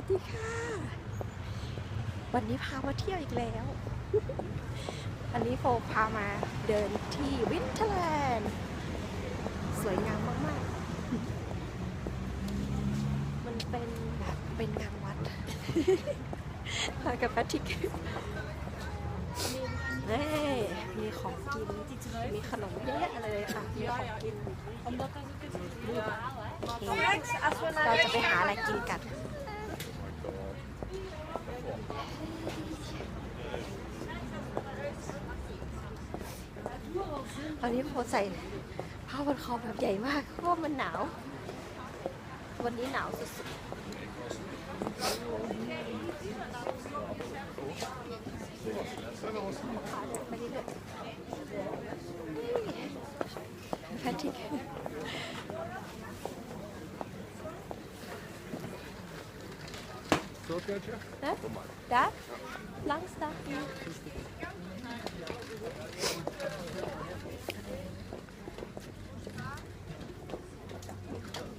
วัสดีค่ะ วันนี้พามาเที่ยวอีกแล้ว อันนี้โฟพามาเดินที่วินเทอร์แลนด์ สวยงามมาก ๆ มันเป็นแบบเป็นงานวัดมากับแพทริกนี่มีของกิน มีขนมเยอะแยะเลยค่ะ มีของกินเราจะไปหาอะไรกินกัน ตอนนี้โพใส่ผ้าพันคอแบบใหญ่มากเพราะมันหนาว วันนี้หนาวสุดๆไปเรื่อยๆแพทริก Zoutkeurtje? Hè? Daar? Langs daar?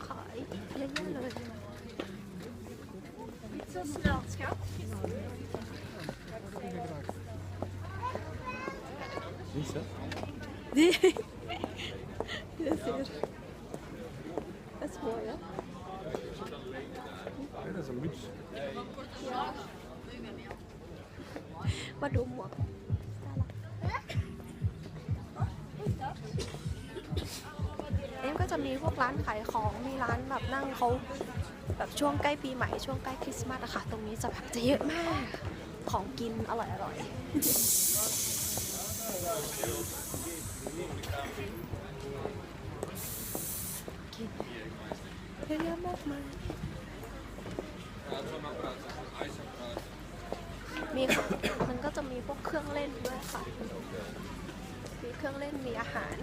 ขายเยอะๆเลย Zo snel, schat. Niets, hè? Die. Dat is hier. Dat is mooi, hè? Is een muts. มาดูหมวกเอ็มก็จะมีพวกร้านขายของ มีร้านแบบนั่งเขาแบบช่วงใกล้ปีใหม่ ช่วงใกล้คริสต์มาสอะค่ะ ตรงนี้จะแบบจะเยอะมาก ของกินอร่อยอร่อยกินเยอะมากมาย มีมันก็จะมีพวกเครื่องเล่นด้วยค่ะ มีเครื่องเล่นมีอาหาร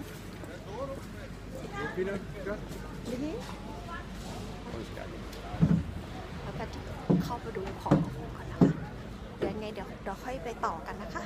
Binnen, schat. นี่ Eens kijken. แล้วก็เข้าไปดูของก่อนนะคะเดี๋ยวยังไงเดี๋ยวเราค่อยไปต่อกันนะคะ